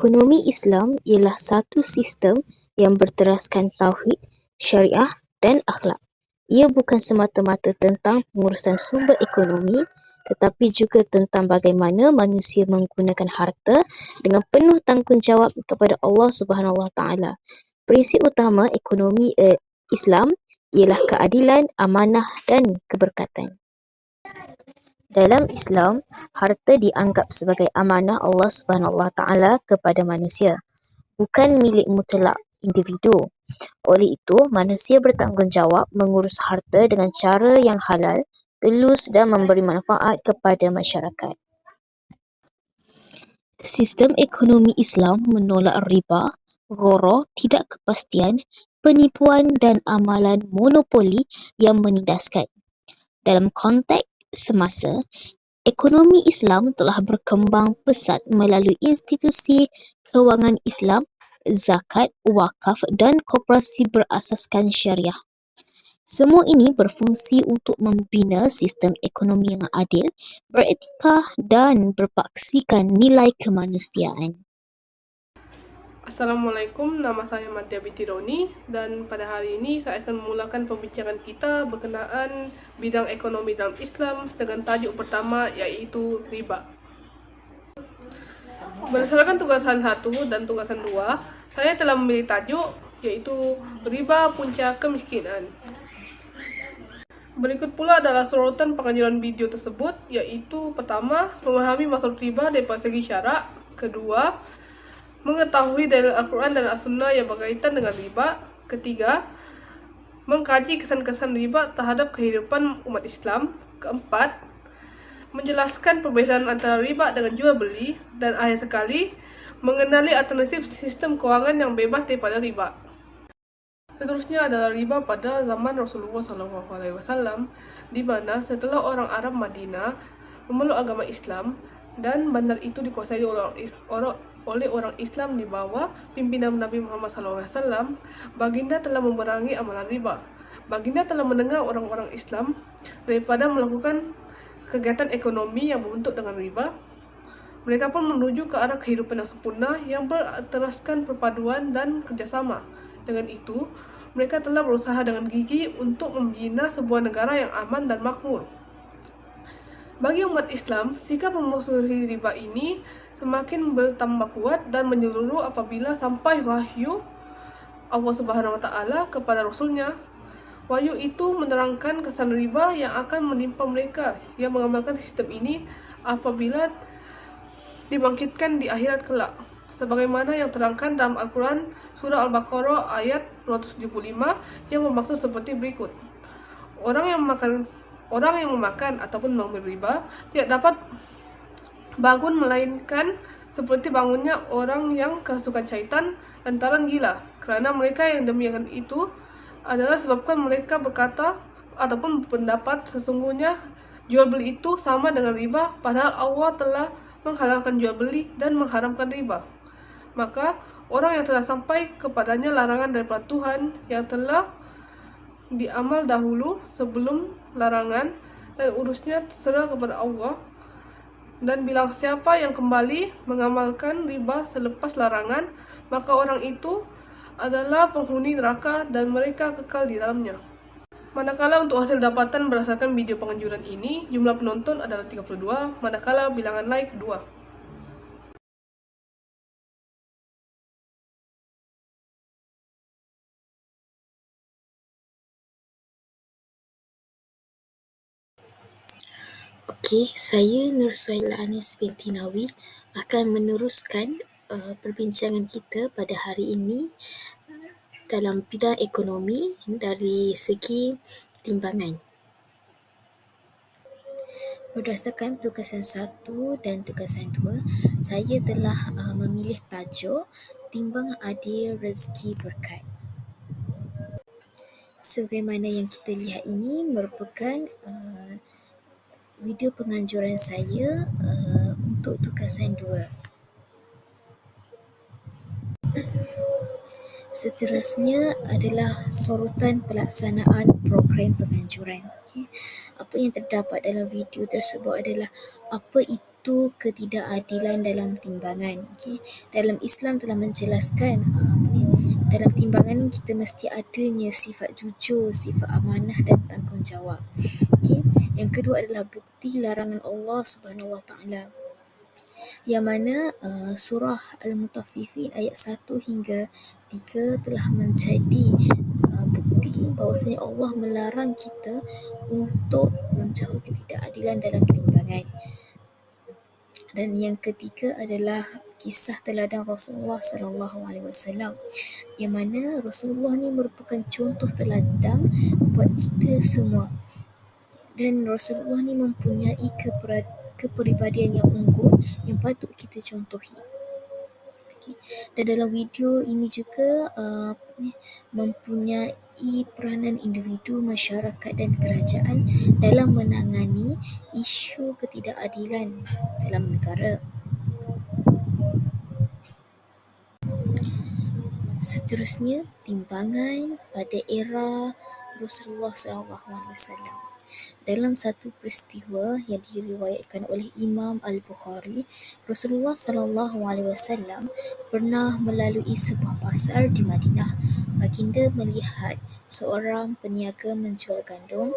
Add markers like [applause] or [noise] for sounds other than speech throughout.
Ekonomi Islam ialah satu sistem yang berteraskan tauhid, syariah dan akhlak. Ia bukan semata-mata tentang pengurusan sumber ekonomi tetapi juga tentang bagaimana manusia menggunakan harta dengan penuh tanggungjawab kepada Allah Subhanahu Taala. Prinsip utama ekonomi eh, Islam ialah keadilan, amanah dan keberkatan. Dalam Islam, harta dianggap sebagai amanah Allah Taala kepada manusia, bukan milik mutlak individu. Oleh itu, manusia bertanggungjawab mengurus harta dengan cara yang halal, telus dan memberi manfaat kepada masyarakat. Sistem ekonomi Islam menolak riba, ghoror, tidak kepastian, penipuan dan amalan monopoli yang menindaskan. Dalam konteks semasa, ekonomi Islam telah berkembang pesat melalui institusi kewangan Islam, zakat, wakaf dan koperasi berasaskan syariah. Semua ini berfungsi untuk membina sistem ekonomi yang adil, beretika dan berpaksikan nilai kemanusiaan. Assalamualaikum, nama saya Madya Binti Roni dan pada hari ini saya akan memulakan pembincangan kita berkenaan bidang ekonomi dalam Islam dengan tajuk pertama iaitu riba. Berdasarkan tugasan satu dan tugasan dua, saya telah memilih tajuk iaitu riba punca kemiskinan. Berikut pula adalah sorotan penganjuran video tersebut iaitu pertama, memahami maksud riba dari segi syarak, kedua, mengetahui dalil Al-Quran dan As-Sunnah yang berkaitan dengan riba. Ketiga, mengkaji kesan-kesan riba terhadap kehidupan umat Islam. Keempat, menjelaskan perbezaan antara riba dengan jual beli. Dan akhir sekali, mengenali alternatif sistem kewangan yang bebas daripada riba. Seterusnya adalah riba pada zaman Rasulullah SAW, di mana setelah orang Arab Madinah memeluk agama Islam dan bandar itu dikuasai oleh orang oleh orang Islam di bawah pimpinan Nabi Muhammad SAW, baginda telah memerangi amalan riba. Baginda telah mendengar orang-orang Islam daripada melakukan kegiatan ekonomi yang berbentuk dengan riba. Mereka pun menuju ke arah kehidupan yang sempurna yang berteraskan perpaduan dan kerjasama. Dengan itu, mereka telah berusaha dengan gigi untuk membina sebuah negara yang aman dan makmur. Bagi umat Islam, sikap memusuhi riba ini semakin bertambah kuat dan menyeluruh apabila sampai wahyu Allah Subhanahu wa taala kepada rasulnya. Wahyu itu menerangkan kesan riba yang akan menimpa mereka yang mengamalkan sistem ini apabila dibangkitkan di akhirat kelak. Sebagaimana yang terangkan dalam Al-Quran Surah Al-Baqarah ayat 275 yang bermaksud seperti berikut. Orang yang memakan orang yang memakan ataupun mengambil riba tidak dapat bangun melainkan seperti bangunnya orang yang kerasukan syaitan lantaran gila. Kerana mereka yang demikian itu adalah sebabkan mereka berkata ataupun pendapat sesungguhnya jual beli itu sama dengan riba padahal Allah telah menghalalkan jual beli dan mengharamkan riba. Maka orang yang telah sampai kepadanya larangan daripada Tuhan yang telah diamal dahulu sebelum larangan dan urusnya terserah kepada Allah dan bilang siapa yang kembali mengamalkan riba selepas larangan, maka orang itu adalah penghuni neraka dan mereka kekal di dalamnya. Manakala untuk hasil dapatan berdasarkan video penganjuran ini, jumlah penonton adalah 32, manakala bilangan like 2. Okey, saya Nur Suhaila Anis binti Nawi akan meneruskan uh, perbincangan kita pada hari ini dalam bidang ekonomi dari segi timbangan. Berdasarkan tugasan satu dan tugasan dua, saya telah uh, memilih tajuk Timbangan Adil Rezeki Berkat. Sebagaimana yang kita lihat ini merupakan uh, video penganjuran saya uh, untuk tugasan dua. Seterusnya adalah sorotan pelaksanaan program penganjuran. Okay. Apa yang terdapat dalam video tersebut adalah apa itu ketidakadilan dalam timbangan. Okay. Dalam Islam telah menjelaskan uh, dalam timbangan kita mesti adanya sifat jujur, sifat amanah dan tanggungjawab. Okay. Yang kedua adalah bukti larangan Allah Subhanahu Wa Taala yang mana uh, surah Al-Mutaffifin ayat 1 hingga 3 telah menjadi uh, bukti bahawasanya Allah melarang kita untuk menjauhi ketidakadilan dalam timbangan. Dan yang ketiga adalah kisah teladan Rasulullah sallallahu alaihi wasallam yang mana Rasulullah ni merupakan contoh teladan buat kita semua. Dan Rasulullah ni mempunyai kepribadian yang unggul yang patut kita contohi. Okay. Dan dalam video ini juga uh, mempunyai peranan individu, masyarakat dan kerajaan dalam menangani isu ketidakadilan dalam negara. Seterusnya, timbangan pada era Rasulullah SAW. Dalam satu peristiwa yang diriwayatkan oleh Imam Al-Bukhari, Rasulullah sallallahu alaihi wasallam pernah melalui sebuah pasar di Madinah. Baginda melihat seorang peniaga menjual gandum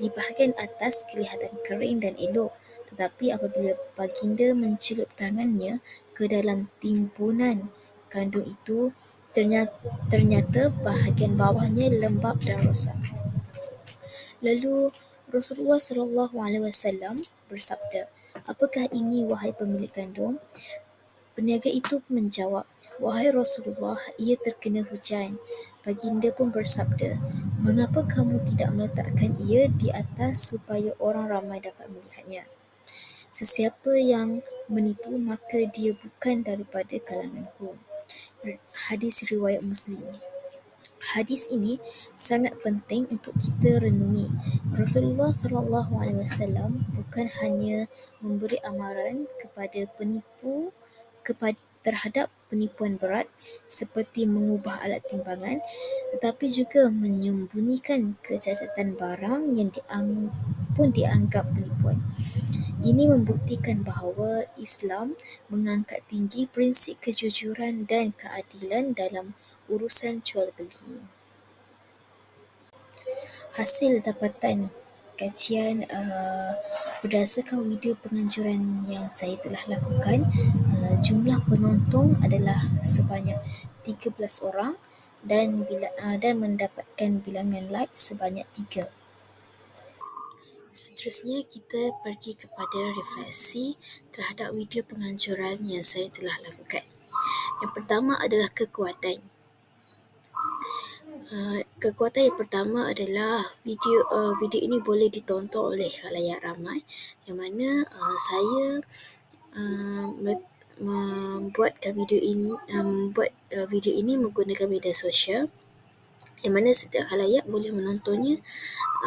di bahagian atas kelihatan kering dan elok, tetapi apabila baginda mencelup tangannya ke dalam timbunan gandum itu, ternyata, ternyata bahagian bawahnya lembap dan rosak. Lalu Rasulullah Sallallahu Alaihi Wasallam bersabda, "Apakah ini wahai pemilik gandum?" Peniaga itu menjawab, "Wahai Rasulullah, ia terkena hujan." Baginda pun bersabda, "Mengapa kamu tidak meletakkan ia di atas supaya orang ramai dapat melihatnya?" Sesiapa yang menipu maka dia bukan daripada kalanganku. Hadis riwayat Muslim. Hadis ini sangat penting untuk kita renungi. Rasulullah sallallahu alaihi wasallam bukan hanya memberi amaran kepada penipu kepada terhadap penipuan berat seperti mengubah alat timbangan tetapi juga menyembunyikan kecacatan barang yang diang, pun dianggap penipuan. Ini membuktikan bahawa Islam mengangkat tinggi prinsip kejujuran dan keadilan dalam urusan jual beli. Hasil dapatan kajian uh, berdasarkan video penganjuran yang saya telah lakukan, uh, jumlah penonton adalah sebanyak 13 orang dan bila uh, dan mendapatkan bilangan like sebanyak 3. Seterusnya kita pergi kepada refleksi terhadap video penganjuran yang saya telah lakukan. Yang pertama adalah kekuatan. Uh, kekuatan yang pertama adalah video uh, video ini boleh ditonton oleh khalayak ramai yang mana uh, saya uh, membuatkan video ini membuat uh, video ini menggunakan media sosial yang mana setiap khalayak boleh menontonnya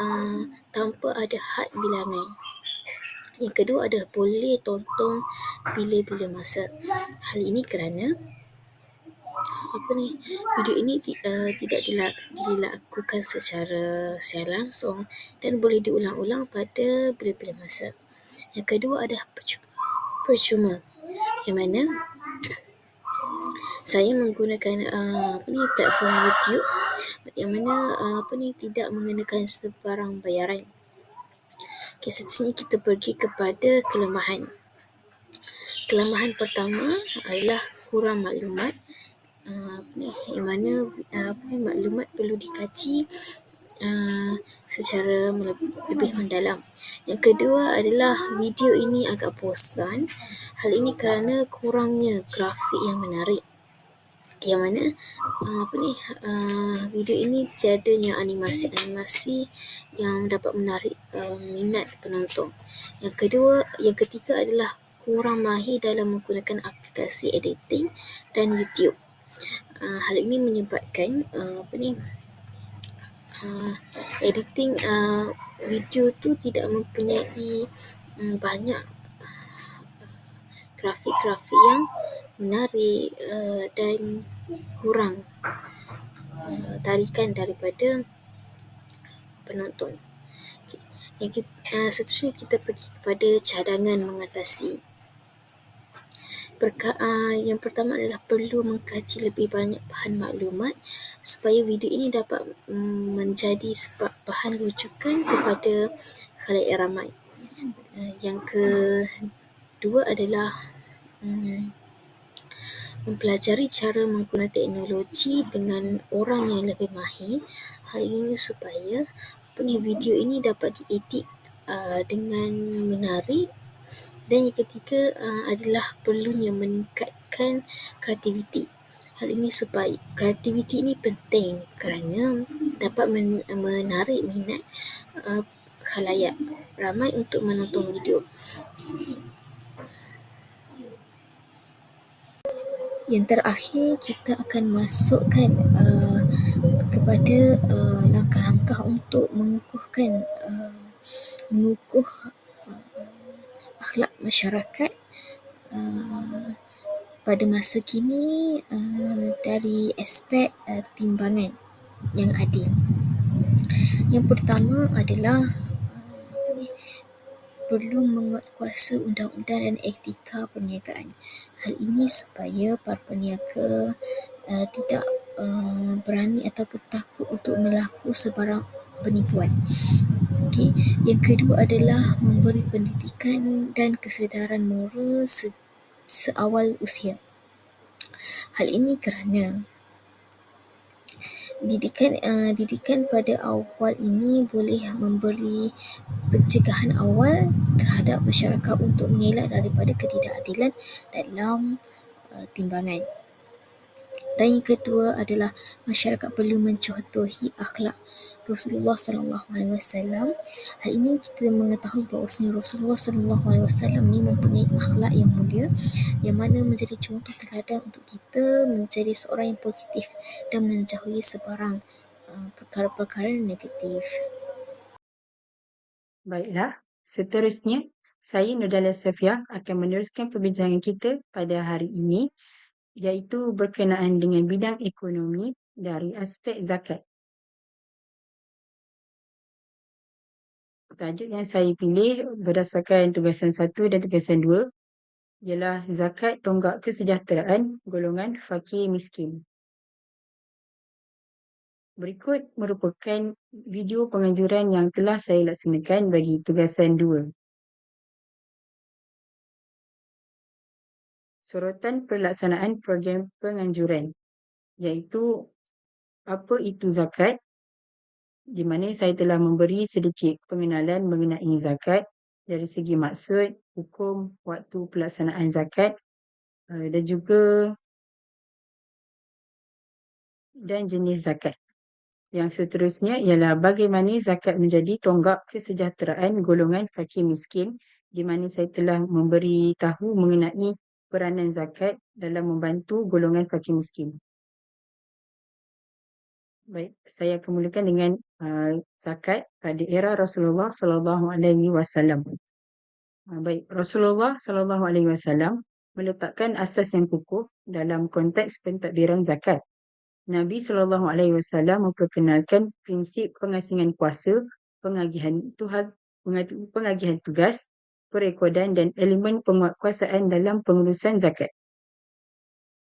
uh, tanpa ada had bilangan. Yang kedua adalah boleh tonton bila-bila masa. Hal ini kerana apa ni video ini uh, tidak dilakukan secara secara langsung dan boleh diulang-ulang pada bila-bila masa. Yang kedua adalah percuma. percuma yang mana [clears throat] saya menggunakan uh, apa ni platform YouTube yang mana uh, apa ni tidak mengenakan sebarang bayaran. Okay, seterusnya kita pergi kepada kelemahan. Kelemahan pertama adalah kurang maklumat uh, ni yang mana uh, apa ni maklumat perlu dikaji uh, secara lebih mendalam. Yang kedua adalah video ini agak bosan. Hal ini kerana kurangnya grafik yang menarik. Yang mana uh, apa ni uh, video ini tiadanya animasi-animasi yang dapat menarik uh, minat penonton. Yang kedua, yang ketiga adalah kurang mahir dalam menggunakan aplikasi editing dan YouTube. Uh, hal ini menyebabkan uh, apa ni uh, editing uh, video tu tidak mempunyai um, banyak grafik-grafik yang menarik uh, dan kurang uh, tarikan daripada penonton. Okay. Yang kita, uh, seterusnya kita pergi kepada cadangan mengatasi Perka- uh, yang pertama adalah perlu mengkaji lebih banyak bahan maklumat supaya video ini dapat um, menjadi sebab bahan rujukan kepada khalayak ramai. Uh, yang kedua adalah um, mempelajari cara menggunakan teknologi dengan orang yang lebih mahir. Hal ini supaya apa ni video ini dapat diedit uh, dengan menarik dan yang ketiga uh, adalah perlunya meningkatkan kreativiti. Hal ini supaya kreativiti ini penting kerana dapat men- menarik minat uh, khalayak ramai untuk menonton video. Yang terakhir kita akan masukkan uh, kepada uh, langkah-langkah untuk mengukuhkan uh, mengukuh uh, akhlak masyarakat uh, pada masa kini uh, dari aspek uh, timbangan yang adil. Yang pertama adalah perlu menguatkuasa undang-undang dan etika perniagaan. Hal ini supaya para peniaga uh, tidak uh, berani ataupun takut untuk melaku sebarang penipuan. Okay. Yang kedua adalah memberi pendidikan dan kesedaran moral se- seawal usia. Hal ini kerana didikan uh, didikan pada awal ini boleh memberi pencegahan awal terhadap masyarakat untuk mengelak daripada ketidakadilan dalam uh, timbangan. Dan yang kedua adalah masyarakat perlu mencontohi akhlak Rasulullah sallallahu alaihi wasallam. Hal ini kita mengetahui bahawa Rasulullah sallallahu alaihi wasallam ini mempunyai akhlak yang mulia yang mana menjadi contoh teladan untuk kita menjadi seorang yang positif dan menjauhi sebarang uh, perkara-perkara negatif. Baiklah, seterusnya saya Nurdala Safia akan meneruskan perbincangan kita pada hari ini iaitu berkenaan dengan bidang ekonomi dari aspek zakat. Tajuk yang saya pilih berdasarkan tugasan satu dan tugasan dua ialah zakat tonggak kesejahteraan golongan fakir miskin. Berikut merupakan video penganjuran yang telah saya laksanakan bagi tugasan dua. sorotan pelaksanaan program penganjuran iaitu apa itu zakat di mana saya telah memberi sedikit pengenalan mengenai zakat dari segi maksud, hukum, waktu pelaksanaan zakat uh, dan juga dan jenis zakat. Yang seterusnya ialah bagaimana zakat menjadi tonggak kesejahteraan golongan fakir miskin di mana saya telah memberi tahu mengenai peranan zakat dalam membantu golongan fakir miskin. Baik, saya akan mulakan dengan uh, zakat pada era Rasulullah sallallahu alaihi wasallam. Uh, baik, Rasulullah sallallahu alaihi wasallam meletakkan asas yang kukuh dalam konteks pentadbiran zakat. Nabi sallallahu alaihi wasallam memperkenalkan prinsip pengasingan kuasa, pengagihan Tuhan, pengagihan tugas, perekodan dan elemen penguatkuasaan dalam pengurusan zakat.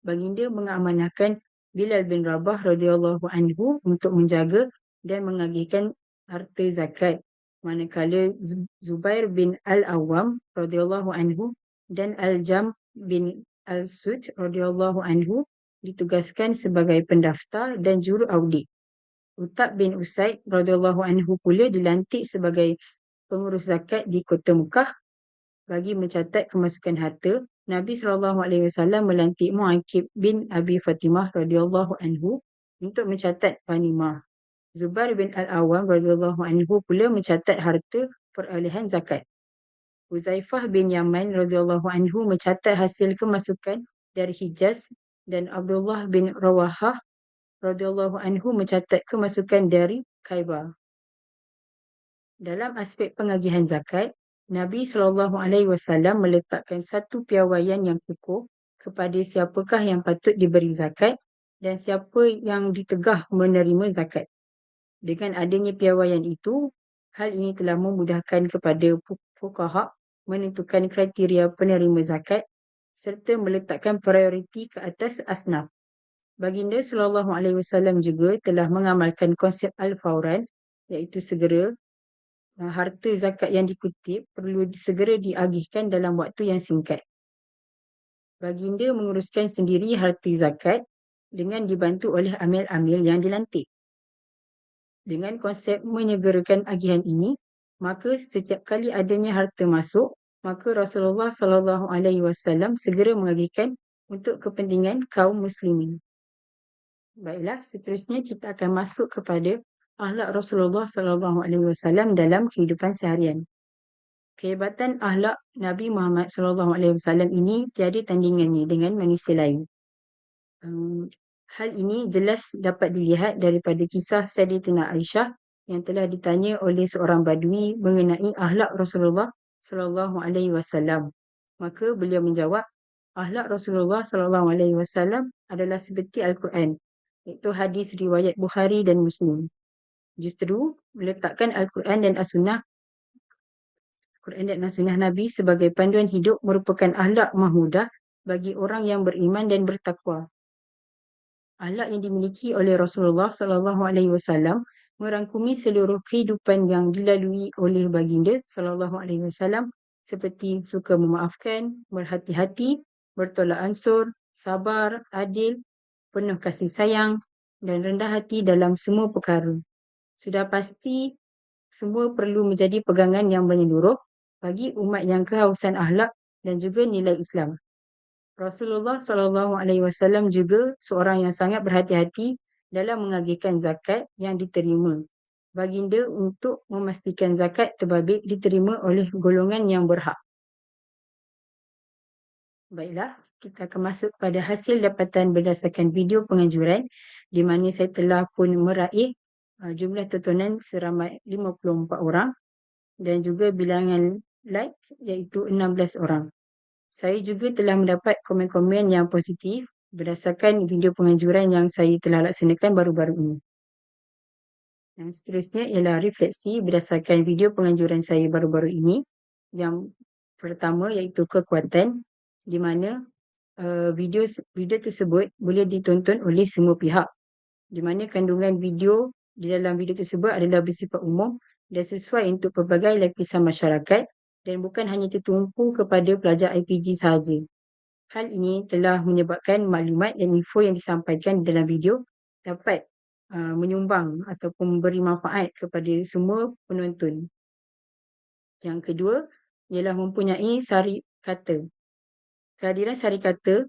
Baginda mengamanahkan Bilal bin Rabah radhiyallahu anhu untuk menjaga dan mengagihkan harta zakat manakala Zubair bin Al-Awwam radhiyallahu anhu dan Al-Jam bin Al-Sud radhiyallahu anhu ditugaskan sebagai pendaftar dan juru audit. Utab bin Usaid radhiyallahu anhu pula dilantik sebagai pengurus zakat di Kota Mekah bagi mencatat kemasukan harta, Nabi SAW melantik Mu'akib bin Abi Fatimah radhiyallahu anhu untuk mencatat panimah. Zubair bin Al-Awwam radhiyallahu anhu pula mencatat harta perolehan zakat. Uzaifah bin Yaman radhiyallahu anhu mencatat hasil kemasukan dari Hijaz dan Abdullah bin Rawahah radhiyallahu anhu mencatat kemasukan dari Khaybar. Dalam aspek pengagihan zakat, Nabi SAW meletakkan satu piawaian yang kukuh kepada siapakah yang patut diberi zakat dan siapa yang ditegah menerima zakat. Dengan adanya piawaian itu, hal ini telah memudahkan kepada fukaha menentukan kriteria penerima zakat serta meletakkan prioriti ke atas asnaf. Baginda sallallahu alaihi wasallam juga telah mengamalkan konsep al-fauran iaitu segera harta zakat yang dikutip perlu segera diagihkan dalam waktu yang singkat. Baginda menguruskan sendiri harta zakat dengan dibantu oleh amil-amil yang dilantik. Dengan konsep menyegerakan agihan ini, maka setiap kali adanya harta masuk, maka Rasulullah sallallahu alaihi wasallam segera mengagihkan untuk kepentingan kaum muslimin. Baiklah, seterusnya kita akan masuk kepada akhlak Rasulullah sallallahu alaihi wasallam dalam kehidupan seharian. Kehebatan akhlak Nabi Muhammad sallallahu alaihi wasallam ini tiada tandingannya dengan manusia lain. Um, hal ini jelas dapat dilihat daripada kisah Sayyidatina Aisyah yang telah ditanya oleh seorang badui mengenai akhlak Rasulullah sallallahu alaihi wasallam. Maka beliau menjawab, akhlak Rasulullah sallallahu alaihi wasallam adalah seperti Al-Quran, iaitu hadis riwayat Bukhari dan Muslim. Justru meletakkan Al-Quran dan As-Sunnah Quran dan Sunnah Nabi sebagai panduan hidup merupakan ahlak mahmudah bagi orang yang beriman dan bertakwa. Ahlak yang dimiliki oleh Rasulullah sallallahu alaihi wasallam merangkumi seluruh kehidupan yang dilalui oleh baginda sallallahu alaihi wasallam seperti suka memaafkan, berhati-hati, bertolak ansur, sabar, adil, penuh kasih sayang dan rendah hati dalam semua perkara. Sudah pasti semua perlu menjadi pegangan yang menyeluruh bagi umat yang kehausan ahlak dan juga nilai Islam. Rasulullah sallallahu alaihi wasallam juga seorang yang sangat berhati-hati dalam mengagihkan zakat yang diterima. Baginda untuk memastikan zakat terbabit diterima oleh golongan yang berhak. Baiklah, kita akan masuk pada hasil dapatan berdasarkan video penganjuran di mana saya telah pun meraih uh, jumlah tontonan seramai 54 orang dan juga bilangan like iaitu 16 orang. Saya juga telah mendapat komen-komen yang positif berdasarkan video penganjuran yang saya telah laksanakan baru-baru ini. Yang seterusnya ialah refleksi berdasarkan video penganjuran saya baru-baru ini. Yang pertama iaitu kekuatan di mana uh, video video tersebut boleh ditonton oleh semua pihak. Di mana kandungan video di dalam video tersebut adalah bersifat umum dan sesuai untuk pelbagai lapisan masyarakat dan bukan hanya tertumpu kepada pelajar IPG sahaja. Hal ini telah menyebabkan maklumat dan info yang disampaikan dalam video dapat uh, menyumbang ataupun memberi manfaat kepada semua penonton. Yang kedua ialah mempunyai sari kata. Kehadiran sari kata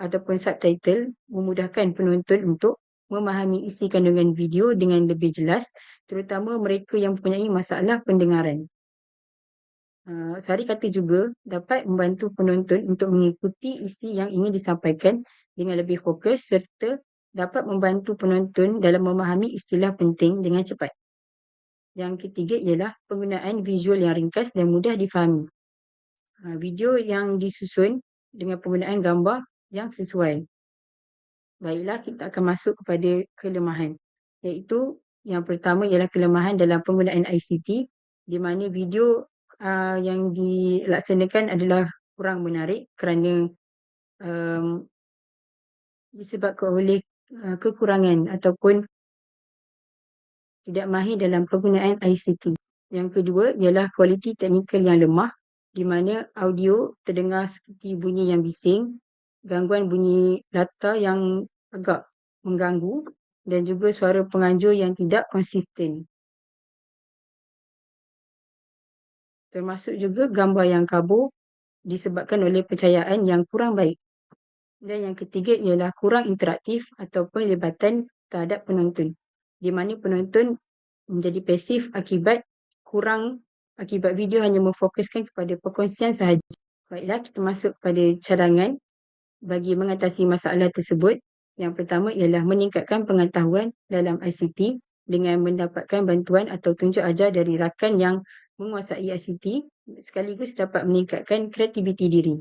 ataupun subtitle memudahkan penonton untuk memahami isi kandungan video dengan lebih jelas terutama mereka yang mempunyai masalah pendengaran. Uh, Sari kata juga dapat membantu penonton untuk mengikuti isi yang ingin disampaikan dengan lebih fokus serta dapat membantu penonton dalam memahami istilah penting dengan cepat. Yang ketiga ialah penggunaan visual yang ringkas dan mudah difahami. Uh, video yang disusun dengan penggunaan gambar yang sesuai. Baiklah, kita akan masuk kepada kelemahan. Iaitu yang pertama ialah kelemahan dalam penggunaan ICT di mana video uh, yang dilaksanakan adalah kurang menarik kerana um, disebabkan oleh uh, kekurangan ataupun tidak mahir dalam penggunaan ICT. Yang kedua ialah kualiti teknikal yang lemah di mana audio terdengar seperti bunyi yang bising, gangguan bunyi latar yang agak mengganggu dan juga suara penganjur yang tidak konsisten. termasuk juga gambar yang kabur disebabkan oleh pencahayaan yang kurang baik. Dan yang ketiga ialah kurang interaktif atau pelibatan terhadap penonton. Di mana penonton menjadi pasif akibat kurang akibat video hanya memfokuskan kepada perkongsian sahaja. Baiklah, kita masuk pada cadangan bagi mengatasi masalah tersebut. Yang pertama ialah meningkatkan pengetahuan dalam ICT dengan mendapatkan bantuan atau tunjuk ajar dari rakan yang menguasai ICT sekaligus dapat meningkatkan kreativiti diri.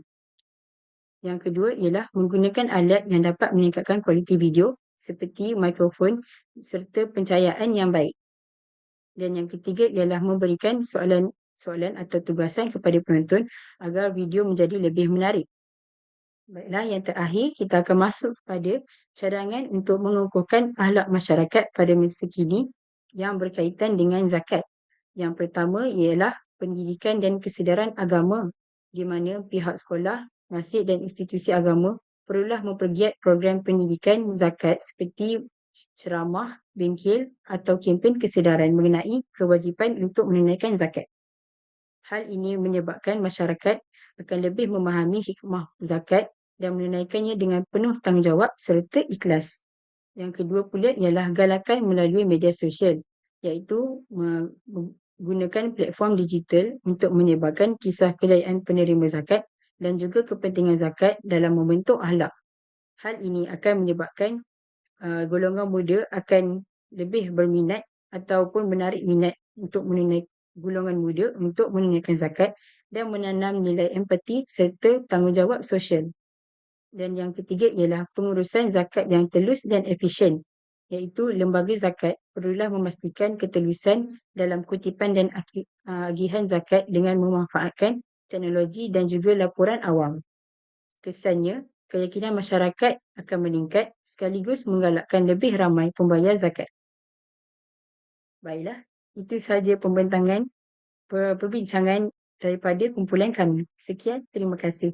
Yang kedua ialah menggunakan alat yang dapat meningkatkan kualiti video seperti mikrofon serta pencahayaan yang baik. Dan yang ketiga ialah memberikan soalan soalan atau tugasan kepada penonton agar video menjadi lebih menarik. Baiklah, yang terakhir kita akan masuk kepada cadangan untuk mengukuhkan akhlak masyarakat pada masa kini yang berkaitan dengan zakat. Yang pertama ialah pendidikan dan kesedaran agama di mana pihak sekolah, masjid dan institusi agama perlulah mempergiat program pendidikan zakat seperti ceramah, bengkel atau kempen kesedaran mengenai kewajipan untuk menunaikan zakat. Hal ini menyebabkan masyarakat akan lebih memahami hikmah zakat dan menunaikannya dengan penuh tanggungjawab serta ikhlas. Yang kedua pula ialah galakan melalui media sosial iaitu menggunakan platform digital untuk menyebarkan kisah kejayaan penerima zakat dan juga kepentingan zakat dalam membentuk akhlak. Hal ini akan menyebabkan uh, golongan muda akan lebih berminat ataupun menarik minat untuk menunaikan golongan muda untuk menunaikan zakat dan menanam nilai empati serta tanggungjawab sosial. Dan yang ketiga ialah pengurusan zakat yang telus dan efisien iaitu lembaga zakat perlulah memastikan ketelusan dalam kutipan dan agihan zakat dengan memanfaatkan teknologi dan juga laporan awam. Kesannya, keyakinan masyarakat akan meningkat sekaligus menggalakkan lebih ramai pembayar zakat. Baiklah, itu sahaja pembentangan perbincangan daripada kumpulan kami. Sekian, terima kasih.